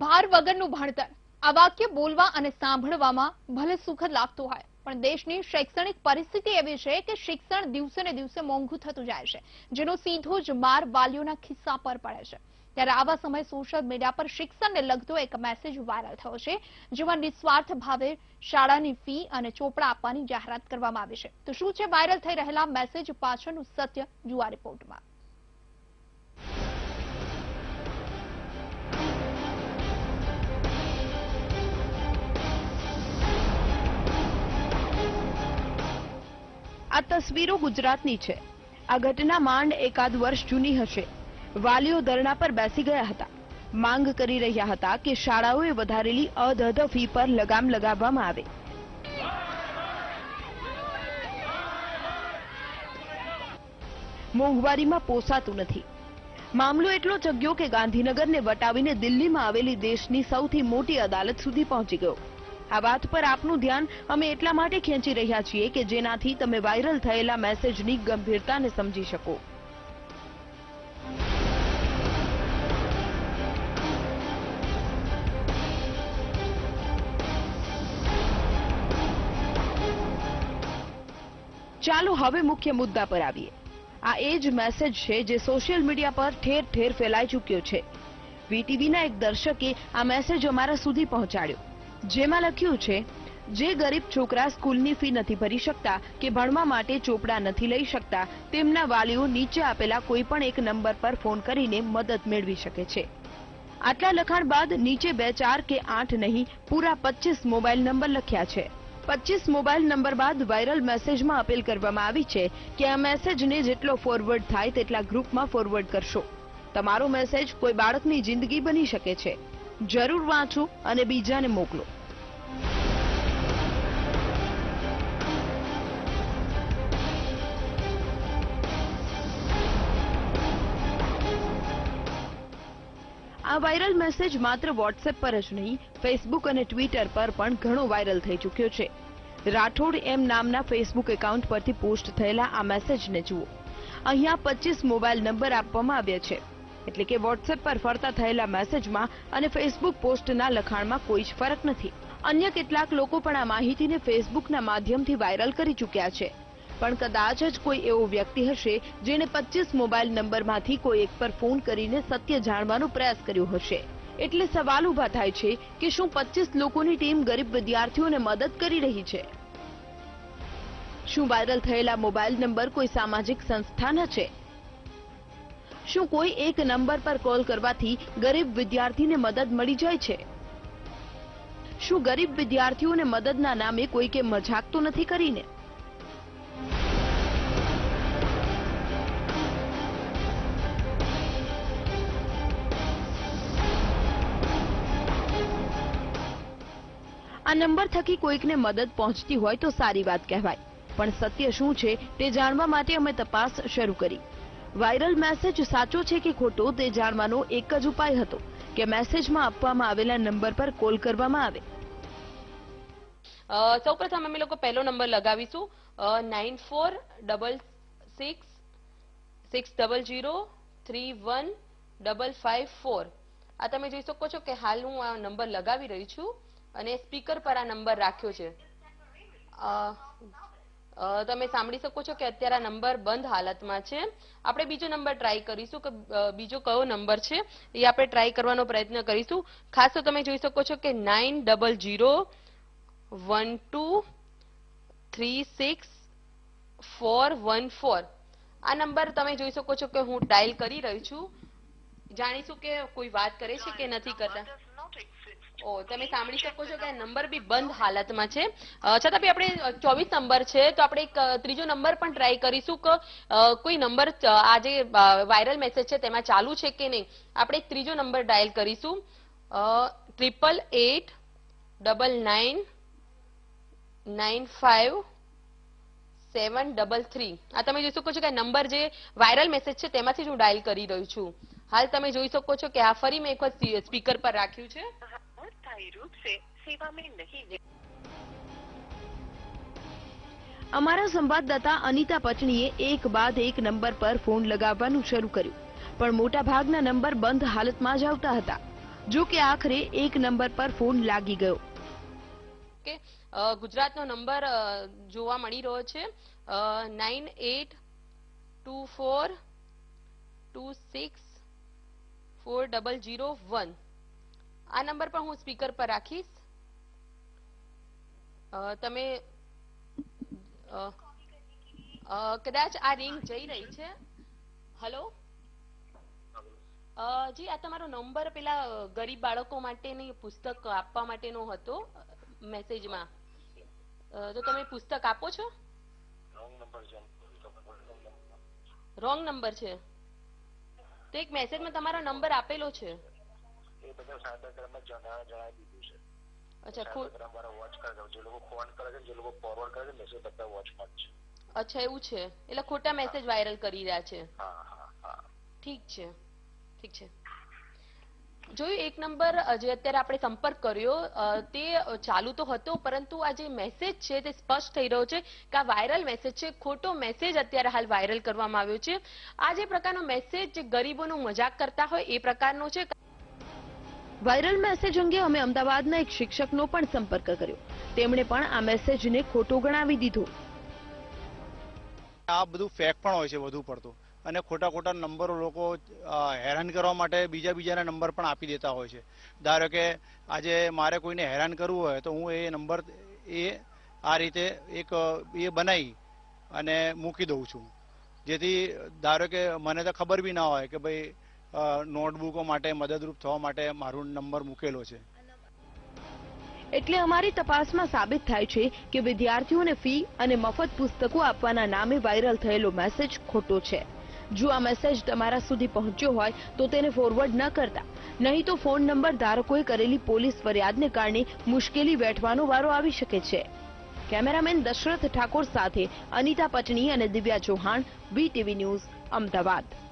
ભાર વગરનું ભણતર. આ વાક્ય બોલવા અને સાંભળવામાં ભલે સુખદ લાગતું હોય, પણ દેશની શૈક્ષણિક પરિસ્થિતિ એવી છે કે શિક્ષણ દિવસે ને દિવસે મોંઘું થતું જાય છે, જેનો સીધો જ માર વાલીઓના ખિસ્સા પર પડે છે. ત્યારે આવા સમયે સોશિયલ મીડિયા પર શિક્ષણને લગતો એક મેસેજ વાયરલ થયો છે, જેમાં નિસ્વાર્થ ભાવે શાળાની ફી અને ચોપડા આપવાની જાહેરાત કરવામાં આવી છે. તો શું છે વાયરલ થઈ રહેલા મેસેજ પાછળનું સત્ય? જુઆ રિપોર્ટમાં આ તસવીરો ગુજરાતની છે. આ ઘટના માંડ એકાદ વર્ષ જૂની હશે. વાલીઓ ધરણા પર બેસી ગયા હતા. માંગ કરી રહ્યા હતા કે શાળાઓએ વધારેલી અધધ ફી પર લગામ લગાવવામાં આવે. મોંઘવારીમાં પોસાતું નથી. મામલો એટલો ચગ્યો કે ગાંધીનગરને વટાવીને દિલ્હીમાં આવેલી દેશની સૌથી મોટી અદાલત સુધી પહોંચી ગયો. આ વાત પર આપનું ધ્યાન અમે એટલા માટે ખેંચી રહ્યા છીએ કે જેનાથી તમે વાયરલ થયેલા મેસેજની ગંભીરતાને સમજી શકો. ચાલો હવે મુખ્ય મુદ્દા પર આવીએ. આ એ જ મેસેજ છે જે સોશિયલ મીડિયા પર ઠેર ઠેર ફેલાઈ ચૂક્યો છે. વીટીવીના એક દર્શકે આ મેસેજ અમારા સુધી પહોંચાડ્યો. જેમાં લખ્યું છે, જે ગરીબ છોકરા સ્કૂલની ફી નથી ભરી શકતા કે ભણવા માટે ચોપડા નથી લઈ શકતા, તેમના વાલીઓ નીચે આપેલા કોઈ પણ એક નંબર પર ફોન કરીને મદદ મેળવી શકે છે. આટલા લખાણ બાદ નીચે બે ચાર કે આઠ નહીં, પૂરા પચીસ મોબાઈલ નંબર લખ્યા છે. પચીસ મોબાઈલ નંબર બાદ વાયરલ મેસેજમાં અપીલ કરવામાં આવી છે કે આ મેસેજને જેટલો ફોરવર્ડ થાય તેટલા ગ્રુપમાં ફોરવર્ડ કરશો. તમારો મેસેજ કોઈ બાળકની જિંદગી બની શકે છે. જરૂર વાંચો અને બીજાને મોકલો. આ વાયરલ મેસેજ માત્ર વોટ્સએપ પર જ નહીં ફેસબુક અને ટ્વિટર પર પણ ઘણો વાયરલ થઈ ચૂક્યો છે. રાઠોડ એમ નામના ફેસબુક એકાઉન્ટ પરથી પોસ્ટ થયેલા આ મેસેજને જુઓ. અહીંયા પચીસ મોબાઈલ નંબર આપવામાં આવ્યા છે. એટલે કે વોટ્સએપ પર ફરતા થયેલા મેસેજમાં અને ફેસબુક પોસ્ટના લખાણમાં કોઈ જ ફરક નથી. અન્ય કેટલાક લોકો પણ આ માહિતીને ફેસબુકના માધ્યમથી વાયરલ કરી ચૂક્યા છે. પણ કદાચ જ કોઈ એવો વ્યક્તિ હશે જેણે પચીસ મોબાઈલ નંબરમાંથી કોઈ એક પર ફોન કરીને સત્ય જાણવાનો પ્રયાસ કર્યો હશે. એટલે સવાલ ઊભા થાય છે કે શું પચીસ લોકોની ટીમ ગરીબ વિદ્યાર્થીઓને મદદ કરી રહી છે? શું વાયરલ થયેલા મોબાઈલ નંબર કોઈ સામાજિક સંસ્થાના છે? શું કોઈ એક નંબર પર કોલ કરવાથી ગરીબ વિદ્યાર્થીને મદદ મળી જાય છે? શું ગરીબ વિદ્યાર્થીઓને મદદના નામે કોઈકે મજાક તો નથી કરીને? આ નંબર થકી કોઈકને મદદ પહોંચતી હોય તો સારી વાત કહેવાય પણ સત્ય શું છે તે જાણવા માટે અમે તપાસ શરૂ કરી વાયરલ મેસેજ સાચો છે કે ખોટો તે જાણવાનો એક જ ઉપાય હતો કે મેસેજમાં આપવામાં આવેલા નંબર પર કોલ કરવામાં આવે સૌ પ્રથમ અમે લોકો પહેલો number લગાવીશું nine four double six six double zero three one double five four આ તમે જોઈ શકો છો કે હાલ હું આ નંબર લગાવી રહી છું અને સ્પીકર પર આ નંબર રાખ્યો છે. તમે સાંભળી શકો છો કે અત્યારે આ નંબર બંધ હાલતમાં છે. આપણે બીજો નંબર ટ્રાય કરીશું કે બીજો કયો નંબર છે એ આપણે ટ્રાય કરવાનો પ્રયત્ન કરીશું. ખાસ તો તમે જોઈ શકો છો કે nine double zero one two three six four one four આ નંબર તમે જોઈ શકો છો કે હું ડાયલ કરી રહી છું. જાણીશું કે કોઈ વાત કરે છે કે નથી કરતા. ઓ, તમે સાંભળી શકો છો કે નંબર બી બંધ હાલતમાં છે. છતાં બી આપણે ચોવીસ નંબર છે, તો આપણે એક ત્રીજો નંબર પણ ટ્રાય કરીશું કે કોઈ નંબર આ જે વાયરલ મેસેજ છે તેમાં ચાલુ છે કે નહીં, આપણે ત્રીજો નંબર ડાયલ કરીશું. Triple eight double nine nine five seven double three આ તમે જોઈ શકો છો કે નંબર જે વાયરલ મેસેજ છે તેમાંથી જ હું ડાયલ કરી રહ્યું છું. હાલ તમે જોઈ શકો છો કે આ ફરી મેં એક સ્પીકર પર રાખ્યું છે. अस्थायी रूप से सेवा में नहीं અમારા સંવાદદાતા અનિતા પટણીએ એક બાદ એક નંબર પર ફોન લગાવવાનું શરૂ કર્યું પણ મોટા ભાગના નંબર બંધ હાલતમાં જ આવતા હતા જો કે આખરે એક નંબર પર ફોન લાગી ગયો કે અ, ગુજરાતનો નંબર અ, જોવા મળી રહ્યો છે nine eight two four two six four double zero one આ નંબર પર હું સ્પીકર પર રાખીશ. અ, તમે કદાચ આ રિંગ જઈ રહી છે. હલો? જી આ તમારો નંબર પેલા ગરીબ બાળકો માટેની પુસ્તક આપવા માટેનો હતો મેસેજમાં. તો તમે પુસ્તક આપો છો. રોંગ નંબર છે. તો એક મેસેજમાં તમારો નંબર આપેલો છે. એ બધા સાયબર ક્રાઇમમાં જણા જણાવી દીધું છે. અચ્છા સાયબર ક્રાઇમ વાળા વોચ કરે છે. જે લોકો ફોન કરે છે જે લોકો ફોરવર્ડ કરે છે મેસેજ બધા વોચમાં જ છે. અચ્છા એવું છે. એટલે ખોટા મેસેજ વાયરલ કરી રહ્યા છે. હા હા હા. ઠીક છે. ઠીક છે. જોયું એક નંબર જે અત્યારે આપણે સંપર્ક કર્યો તે ચાલુ તો હતો પરંતુ આ જે મેસેજ છે તે સ્પષ્ટ થઈ રહ્યો છે કે આ વાયરલ મેસેજ છે. ખોટો મેસેજ અત્યારે હાલ વાયરલ કરવામાં આવ્યો છે. આ જે પ્રકારનો મેસેજ જે ગરીબોનો મજાક કરતા હોય એ પ્રકારનો છે. વાયરલ મેસેજ અંગે અમે અમદાવાદના એક શિક્ષકનો પણ સંપર્ક કર્યો. તેમણે પણ આ મેસેજને ખોટો ગણાવી દીધો. આ બધું ફેક પણ હોય છે વધુ પડતું. અને ખોટા ખોટા નંબરો લોકો હેરાન કરવા માટે બીજા બીજાના નંબર પણ આપી દેતા હોય છે. ધારો કે આજે મારે કોઈને હેરાન કરવું હોય તો હું એ નંબર એ, આ રીતે એક, એ બનાવી અને મૂકી દઉં છું. જેથી ધારો કે મને તો ખબર બી ના હોય કે ભાઈ નોટબુકો માટે મદદરૂપ થવા માટે મારો નંબર મૂકેલો છે. એટલે અમારી તપાસમાં સાબિત થાય છે કે વિદ્યાર્થીઓને ફી અને મફત પુસ્તકો આપવાના નામે વાયરલ થયેલો મેસેજ ખોટો છે. જો આ મેસેજ તમારા સુધી પહોંચ્યો હોય તો તેને ફોરવર્ડ ન કરતા. નહીં તો ફોન નંબર ધારકોએ કરેલી પોલીસ ફરિયાદને કારણે મુશ્કેલી વેઠવાનો વારો આવી શકે છે. કેમેરામેન દશરથ ઠાકોર સાથે અનિતા પટણી અને દિવ્યા ચૌહાણ વીટીવી ન્યૂઝ અમદાવાદ.